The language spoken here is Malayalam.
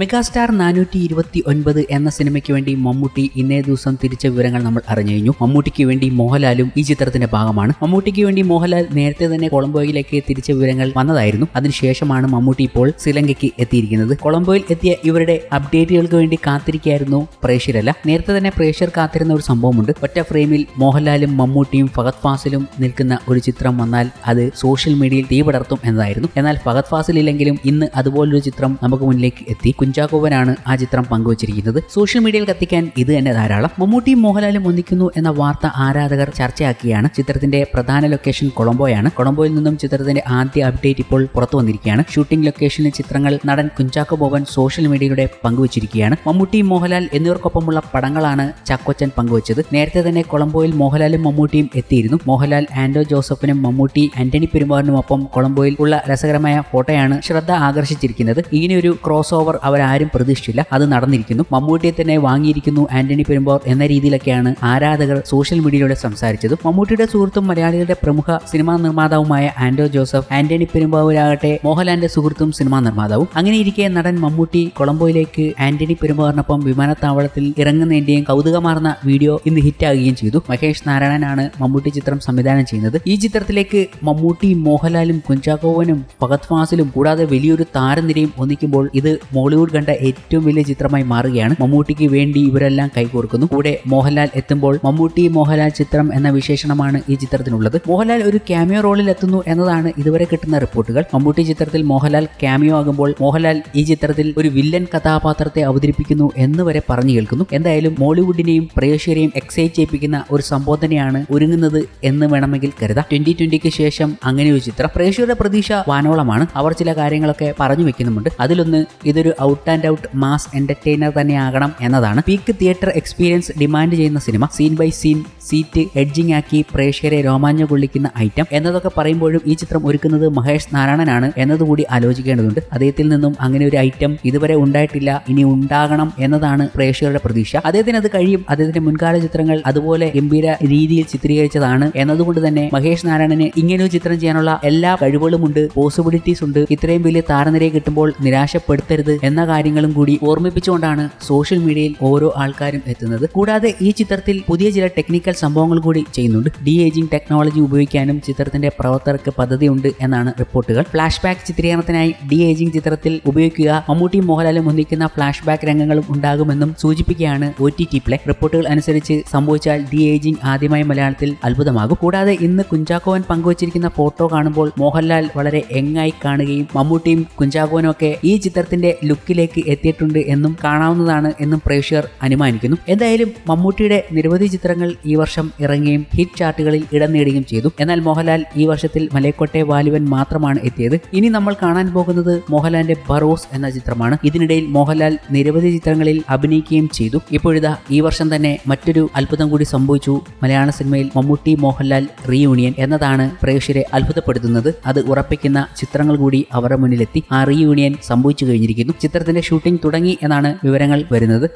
മെഗാസ്റ്റാർ നാനൂറ്റി ഇരുപത്തി ഒൻപത് എന്ന സിനിമയ്ക്ക് വേണ്ടി മമ്മൂട്ടി ഇന്നേ ദിവസം തിരിച്ച വിവരങ്ങൾ നമ്മൾ അറിഞ്ഞു കഴിഞ്ഞു മമ്മൂട്ടിക്ക് വേണ്ടി മോഹൻലാലും ഈ ചിത്രത്തിന്റെ ഭാഗമാണ്. മമ്മൂട്ടിക്ക് വേണ്ടി മോഹൻലാൽ നേരത്തെ തന്നെ കൊളംബോയിലേക്ക് തിരിച്ച വിവരങ്ങൾ വന്നതായിരുന്നു. അതിനുശേഷമാണ് മമ്മൂട്ടി ഇപ്പോൾ ശ്രീലങ്കയ്ക്ക് എത്തിയിരിക്കുന്നത്. കൊളംബോയിൽ എത്തിയ ഇവരുടെ അപ്ഡേറ്റുകൾക്ക് വേണ്ടി കാത്തിരിക്കായിരുന്നു പ്രേക്ഷരല്ല നേരത്തെ തന്നെ പ്രേക്ഷർ കാത്തിരുന്ന ഒരു സംഭവമുണ്ട്. ഒറ്റ ഫ്രെയിമിൽ മോഹൻലാലും മമ്മൂട്ടിയും ഫഹദ് ഫാസിലും നിൽക്കുന്ന ഒരു ചിത്രം വന്നാൽ അത് സോഷ്യൽ മീഡിയയിൽ തീപടർത്തും എന്നതായിരുന്നു. എന്നാൽ ഫഹദ് ഫാസിൽ ഇല്ലെങ്കിലും ഇന്ന് അതുപോലൊരു ചിത്രം നമുക്ക് മുന്നിലേക്ക് എത്തി. കുഞ്ചാക്കോവനാണ് ആ ചിത്രം പങ്കുവച്ചിരിക്കുന്നത്. സോഷ്യൽ മീഡിയയിൽ കത്തിക്കാൻ ഇത് തന്നെ ധാരാളം. മമ്മൂട്ടിയും മോഹൻലാലും ഒന്നിക്കുന്നു എന്ന വാർത്ത ആരാധകർ ചർച്ചയാക്കിയാണ് ചിത്രത്തിന്റെ പ്രധാന ലൊക്കേഷൻ കൊളംബോയാണ്. കൊളംബോയിൽ നിന്നും ചിത്രത്തിന്റെ ആദ്യ അപ്ഡേറ്റ് ഇപ്പോൾ പുറത്തു വന്നിരിക്കുകയാണ്. ഷൂട്ടിംഗ് ലൊക്കേഷനിലെ ചിത്രങ്ങൾ നടൻ കുഞ്ചാക്കോ ബോബൻ സോഷ്യൽ മീഡിയയുടെ പങ്കുവച്ചിരിക്കുകയാണ്. മമ്മൂട്ടി മോഹൻലാൽ എന്നിവർക്കൊപ്പമുള്ള പടങ്ങളാണ് ചാക്കോച്ചൻ പങ്കുവച്ചത്. നേരത്തെ തന്നെ കൊളംബോയിൽ മോഹൻലാലും മമ്മൂട്ടിയും എത്തിയിരുന്നു. മോഹൻലാൽ ആൻഡോ ജോസഫിനും മമ്മൂട്ടി ആന്റണി പെരുമാറിനുമൊപ്പം കൊളംബോയിൽ ഉള്ള രസകരമായ ഫോട്ടോയാണ് ശ്രദ്ധ ആകർഷിച്ചിരിക്കുന്നത്. ഇങ്ങനെയൊരു ക്രോസ് ഓവർ അവരാരും പ്രതീക്ഷിച്ചില്ല. അത് നടന്നിരിക്കുന്നു. മമ്മൂട്ടിയെ തന്നെ വാങ്ങിയിരിക്കുന്നു ആന്റണി പെരുമ്പോർ എന്ന രീതിയിലൊക്കെയാണ് ആരാധകർ സോഷ്യൽ മീഡിയയിലൂടെ സംസാരിച്ചത്. മമ്മൂട്ടിയുടെ സുഹൃത്തും മലയാളികളുടെ പ്രമുഖ സിനിമാ നിർമ്മാതാവുമായ ആന്റോ ജോസഫ് ആന്റണി പെരുമ്പാവൂരാകട്ടെ മോഹൻലാലിന്റെ സുഹൃത്തും സിനിമാ നിർമ്മാതാവും. അങ്ങനെ ഇരിക്കെ നടൻ മമ്മൂട്ടി കൊളംബോയിലേക്ക് ആന്റണി പെരുമ്പാറിനൊപ്പം വിമാനത്താവളത്തിൽ ഇറങ്ങുന്നതിന്റെയും കൗതുകമാർന്ന വീഡിയോ ഇന്ന് ഹിറ്റാകുകയും ചെയ്തു. മഹേഷ് നാരായണനാണ് മമ്മൂട്ടി ചിത്രം സംവിധാനം ചെയ്യുന്നത്. ഈ ചിത്രത്തിലേക്ക് മമ്മൂട്ടി മോഹൻലാലും കുഞ്ചാക്കോവനും ഭഗത് ഫാസിലും കൂടാതെ വലിയൊരു താരനിരയും ഒന്നിക്കുമ്പോൾ ഇത് മോളിവുഡ് കണ്ട ഏറ്റവും വലിയ ചിത്രമായി മാറുകയാണ് മമ്മൂട്ടിക്ക് വേണ്ടി ഇവരെല്ലാം കൈകോർക്കുന്നു. കൂടെ മോഹൻലാൽ എത്തുമ്പോൾ മമ്മൂട്ടി മോഹൻലാൽ ചിത്രം എന്ന വിശേഷണമാണ് ഈ ചിത്രത്തിനുള്ളത്. മോഹൻലാൽ ഒരു ക്യാമിയോ റോളിൽ എത്തുന്നു എന്നതാണ് ഇതുവരെ കിട്ടുന്ന റിപ്പോർട്ടുകൾ. മമ്മൂട്ടി ചിത്രത്തിൽ മോഹൻലാൽ ക്യാമിയോ ആകുമ്പോൾ മോഹൻലാൽ ഈ ചിത്രത്തിൽ ഒരു വില്ലൻ കഥാപാത്രത്തെ അവതരിപ്പിക്കുന്നു എന്ന് വരെ പറഞ്ഞു കേൾക്കുന്നു. എന്തായാലും മോളിവുഡിനെയും പ്രേക്ഷകരെയും എക്സൈറ്റ് ചെയ്യിപ്പിക്കുന്ന ഒരു സംബോധനയാണ് ഒരുങ്ങുന്നത് എന്ന് വേണമെങ്കിൽ കരുതാം. ട്വന്റി ട്വന്റിക്ക് ശേഷം അങ്ങനെ ഒരു ചിത്രം. പ്രേക്ഷകരുടെ പ്രതീക്ഷ വാനോളമാണ്. അവർ ചില കാര്യങ്ങളൊക്കെ പറഞ്ഞു വെക്കുന്നുമുണ്ട്. അതിലൊന്ന് ഇതൊരു out and out mass entertainer തന്നെ തന്നെയാകണം എന്നതാണ്. പീക്ക് തിയേറ്റർ എക്സ്പീരിയൻസ് ഡിമാൻഡ് ചെയ്യുന്ന cinema scene by scene seat edging ആക്കി പ്രേക്ഷകരെ രോമാഞ്ചം കൊള്ളിക്കുന്ന ഐറ്റം എന്നതൊക്കെ പറയുമ്പോഴും ഈ ചിത്രം ഒരുക്കുന്നത് മഹേഷ് നാരായണനാണ് എന്നതുകൂടി ആലോചിക്കേണ്ടതുണ്ട്. അദ്ദേഹത്തിൽ നിന്നും അങ്ങനെ ഒരു ഐറ്റം ഇതുവരെ ഉണ്ടായിട്ടില്ല ഇനി ഉണ്ടാകണം എന്നതാണ് പ്രേക്ഷകരുടെ പ്രതീക്ഷ. അദ്ദേഹത്തിന് അത് കഴിയും. അദ്ദേഹത്തിന്റെ മുൻകാല ചിത്രങ്ങൾ അതുപോലെ ഗംഭീര രീതിയിൽ ചിത്രീകരിച്ചതാണ് എന്നതുകൊണ്ട് തന്നെ മഹേഷ് നാരായണന് ഇങ്ങനെ ഒരു ചിത്രം ചെയ്യാനുള്ള എല്ലാ കഴിവുകളും ഉണ്ട് പോസിബിലിറ്റീസ് ഉണ്ട്. ഇത്രയും വലിയ താരനിരയെ കിട്ടുമ്പോൾ നിരാശപ്പെടുത്തരുത് എന്ന കാര്യങ്ങളും കൂടി ഓർമ്മിപ്പിച്ചുകൊണ്ടാണ് സോഷ്യൽ മീഡിയയിൽ ഓരോ ആൾക്കാരും എത്തുന്നത്. കൂടാതെ ഈ ചിത്രത്തിൽ പുതിയ ചില ടെക്നിക്കൽ സംഭവങ്ങൾ കൂടി ചെയ്യുന്നുണ്ട്. ഡി ഏജിംഗ് ടെക്നോളജി ഉപയോഗിക്കാനും ചിത്രത്തിന്റെ പ്രവർത്തകർക്ക് പദ്ധതിയുണ്ട് എന്നാണ് റിപ്പോർട്ടുകൾ. ഫ്ലാഷ് ബാക്ക് ചിത്രീകരണത്തിനായി ഡി ഏജിംഗ് ചിത്രത്തിൽ ഉപയോഗിക്കുക മമ്മൂട്ടി മോഹൻലാലും ഒന്നിക്കുന്ന ഫ്ലാഷ് ബാക്ക് രംഗങ്ങളും ഉണ്ടാകുമെന്നും സൂചിപ്പിക്കുകയാണ് ഒ ടി ടി പ്ലേ റിപ്പോർട്ടുകൾ അനുസരിച്ച് സംഭവിച്ചാൽ ഡി ഏജിംഗ് ആദ്യമായി മലയാളത്തിൽ അത്ഭുതമാകും. കൂടാതെ ഇന്ന് കുഞ്ചാക്കോവൻ പങ്കുവച്ചിരിക്കുന്ന ഫോട്ടോ കാണുമ്പോൾ മോഹൻലാൽ വളരെ എങ്ങായി കാണുകയും മമ്മൂട്ടിയും കുഞ്ചാക്കോവനും ഒക്കെ ഈ ചിത്രത്തിന്റെ ലുക്കിലേക്ക് എത്തിയിട്ടുണ്ട് എന്നും കാണാവുന്നതാണ് എന്നും പ്രേക്ഷകർ അനുമാനിക്കുന്നു. എന്തായാലും മമ്മൂട്ടിയുടെ നിരവധി ചിത്രങ്ങൾ ഈ വർഷം ഇറങ്ങുകയും ഹിറ്റ് ചാർട്ടുകളിൽ ഇടം നേടുകയും ചെയ്തു. എന്നാൽ മോഹൻലാൽ ഈ വർഷത്തിൽ മലയക്കോട്ടെ വാലുവൻ മാത്രമാണ് എത്തിയത്. ഇനി നമ്മൾ കാണാൻ പോകുന്നത് മോഹൻലാലിന്റെ ബറോസ് എന്ന ചിത്രമാണ്. ഇതിനിടയിൽ മോഹൻലാൽ നിരവധി ചിത്രങ്ങളിൽ അഭിനയിക്കുകയും ചെയ്തു. ഇപ്പോഴിതാ ഈ വർഷം തന്നെ മറ്റൊരു അത്ഭുതം കൂടി സംഭവിച്ചു. മലയാള സിനിമയിൽ മമ്മൂട്ടി മോഹൻലാൽ റീയൂണിയൻ എന്നതാണ് പ്രേക്ഷകരെ അത്ഭുതപ്പെടുത്തുന്നത്. അത് ഉറപ്പിക്കുന്ന ചിത്രങ്ങൾ കൂടി അവരുടെ മുന്നിലെത്തി. ആ റീയൂണിയൻ സംഭവിച്ചു കഴിഞ്ഞിരിക്കുന്നു. ചിത്രത്തിന്റെ ഷൂട്ടിംഗ് തുടങ്ങി എന്നാണ് വിവരങ്ങൾ വരുന്നത്.